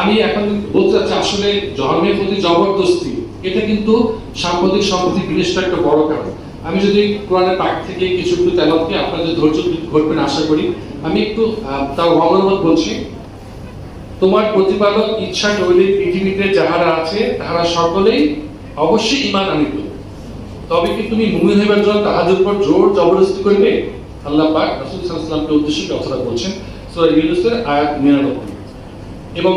আমি এখন বলতে চাচ্ছি, আসলে ধর্মের প্রতি জবরদস্তি, এটা কিন্তু সাম্প্রতিক সম্প্রতি বিনেশটা একটা বড় কারণ। আমি যদি কোরআনের পাঠ থেকে কিছু একটু তেলাপকে আপনাদের ধৈর্য ঘটবেন আশা করি। আমি একটু তার অনুবাদ বলছি। তোমার প্রতিপালক, ইচ্ছা করলে পৃথিবীতে যাহারা আছে, তাহারা সকলেই অবশ্যই ইমান আনিত। তবে কি তুমি মুমিন হইবার জন্য তাহাদের উপর জোর জবরদস্তি করবে? আল্লাহ পাক রাসূল ওয়াসাল্লামকে উদ্দেশ্য কথাটা বলছেন আয়াত 99 এবং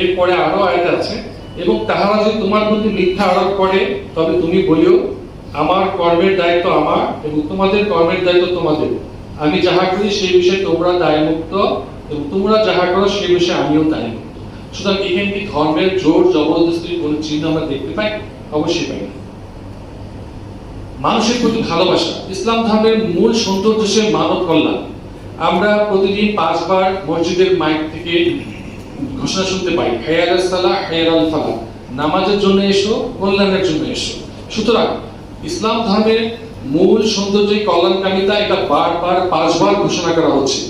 এরপরে আরও আয়াত আছে, এবং তাহারা যদি তোমার প্রতি মিথ্যা আরোপ করে, তবে তুমি বলিও, আমার কর্মের দায়িত্ব আমার এবং তোমাদের কর্মের দায়িত্ব তোমাদের। আমি যাহা করি সেই বিষয়ে তোমরা দায়মুক্ত এবং তোমরা যাহা করো সেই বিষয়ে আমিও দায়মুক্ত। সুতরাং এখানে কি ধর্মের জোর জবরদস্তির কোন চিহ্ন আমরা দেখতে পাই? অবশ্যই পাই না। মানুষের প্রতি ভালোবাসা, ইসলাম ধর্মের মূল সৌন্দর্য সে মানব কল্যাণ। আমরা প্রতিদিন পাঁচবার মসজিদের মাইক থেকে ঘোষণা শুনতে পাই হেয়ার সালা হেয়ার ফালা নামাজের জন্য এসো, কল্যাণের জন্য এসো। সুতরাং ইসলাম ধর্মের মূল সৌন্দর্য, কল্যাণকামিতা এটা বারবার, পাঁচবার ঘোষণা করা হচ্ছে।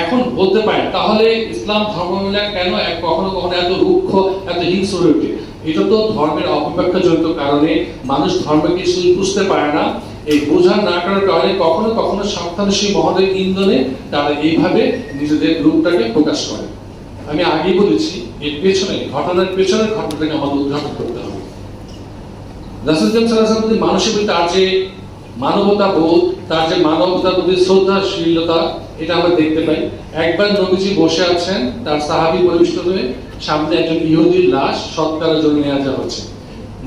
এখন বলতে পারেন, তাহলে ইসলাম ধর্মমিলা কেন কখনো কখনো এত রুক্ষ, এত হিংস্র হয়ে ওঠে? এটা তো ধর্মের অপব্যাখ্যা জনিত কারণে মানুষ ধর্মকে শুধু বুঝতে পারে না। এই বোঝা না করার কারণে কখনো কখনো সপ্তাদশী মহলের ইন্ধনে তারা এইভাবে নিজেদের রূপটাকে প্রকাশ করে। আমি আগেই বলেছি, এর পেছনে, ঘটনার পেছনের ঘটনাটাকে আমাদের উদ্ঘাটন করতে হবে। রাসুল সাল্লাল্লাহু প্রতি মানুষের প্রতি তার যে মানবতা বোধ, তার যে মানবতার প্রতি শ্রদ্ধাশীলতা, এটা আমরা দেখতে পাই। একবার নবীজি বসে আছেন, তার সাহাবী পরিবেষ্ট হয়ে সামনে একজন ইহুদির লাশ সৎকারের জন্য নেওয়া যাওয়া হচ্ছে।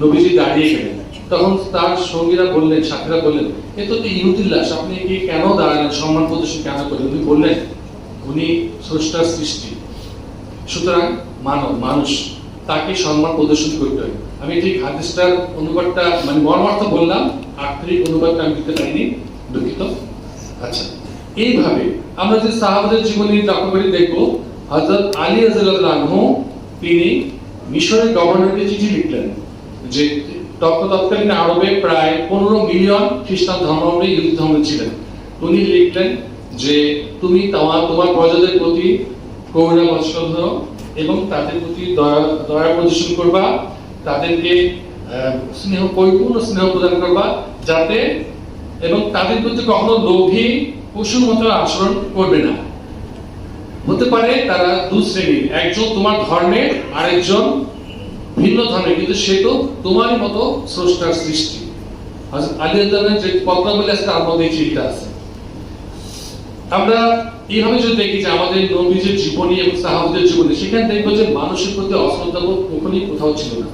নবীজি দাঁড়িয়ে গেলেন। তখন তার সঙ্গীরা বললেন, সাথীরা বললেন, এ তো তো ইহুদির লাশ, আপনি কি কেন দাঁড়ালেন? সম্মান প্রদর্শন কেন করলেন? উনি বললেন, উনি স্রষ্টার সৃষ্টি। সুতরাং মানব, মানুষ, তাকে সম্মান প্রদর্শন করতে হবে আমি ঠিক হাদিসটার অনুবাদটা মানে মর্মার্থ বললাম আক্ষরিক অনুবাদটা আমি দিতে পারিনি, দুঃখিত। আচ্ছা এইভাবে আমরা যে সাহাবাদের জীবনী লক্ষ্য করে দেখব, হযরত আলী আনহু, তিনি মিশরের গভর্নরকে চিঠি লিখলেন যে তৎ- তৎকালীন আরবে প্রায় পনেরো মিলিয়ন খ্রিস্টান ধর্মাবলম্বী ইহুদি ধর্ম ছিলেন। উনি লিখলেন যে, তুমি তোমার তোমার প্রজাদের প্রতি করুণা এবং তাদের প্রতি দয়া দয়া প্রদর্শন করবা, তাদেরকে স্নেহ, পরিপূর্ণ স্নেহ প্রদান করবা, যাতে, এবং তাদের প্রতি কখনো লোভী পশুর মতো আচরণ করবে না। হতে পারে তারা দু শ্রেণির, একজন তোমার ধর্মের আরেকজন ভিন্ন ধর্মের কিন্তু সে তো তোমারই মতো স্রষ্টার সৃষ্টি। আলী যে পদ্মাবলী আছে তার মধ্যে চিন্তা আছে। আমরা এইভাবে যদি দেখি যে আমাদের নবীজের জীবনী এবং সাহাবদের জীবনী, সেখানে দেখব যে মানুষের প্রতি অশ্রদ্ধাবোধ কখনই কোথাও ছিল না।